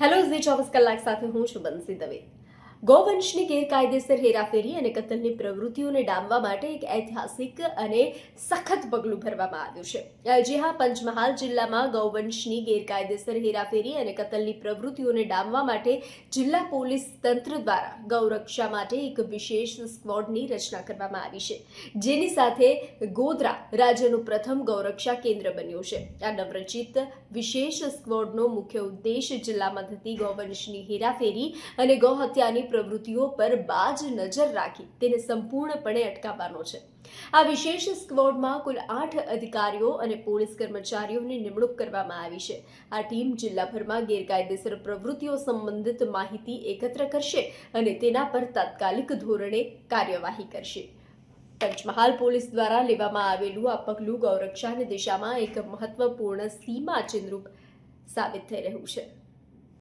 Hello Zee ચોવીસ કલાક સાથે હું છું બંસી દવે. ગોવંશની ગેરકાયદેસર હેરાફેરી અને કતલની પ્રવૃત્તિઓને ડામવા માટે એક ઐતિહાસિક અને સખત પગલું ભરવામાં આવ્યું છે. જે હા, પંચમહાલ જિલ્લામાં ગૌવંશની ગેરકાયદેસર હેરાફેરી અને કતલની પ્રવૃત્તિઓને ડામવા માટે જિલ્લા પોલીસ તંત્ર દ્વારા ગૌરક્ષા માટે એક વિશેષ સ્ક્વોડની રચના કરવામાં આવી છે. જેની સાથે ગોધરા રાજ્યનું પ્રથમ ગૌરક્ષા કેન્દ્ર બન્યું છે. આ નવરચિત વિશેષ સ્ક્વોડનો મુખ્ય ઉદ્દેશ જિલ્લામાં થતી ગૌવંશની હેરાફેરી અને ગૌહત્યાની પ્રવૃત્તિઓ પર બાજ નજર રાખી તેને સંપૂર્ણપણે અટકાવવાનો છે. આ વિશેષ સ્ક્વોડમાં કુલ આઠ અધિકારીઓ અને પોલીસ કર્મચારીઓની નિમણૂક કરવામાં આવી છે. આ ટીમ જિલ્લાભરમાં ગેરકાયદેસર પ્રવૃત્તિઓ સંબંધિત માહિતી એકત્ર કરશે અને તેના પર તાત્કાલિક ધોરણે કાર્યવાહી કરશે. પંચમહાલ પોલીસ દ્વારા લેવામાં આવેલું આ પગલું ગૌરક્ષાની દિશામાં એક મહત્વપૂર્ણ સીમા ચિહ્નરૂપ સાબિત થઈ રહ્યું છે.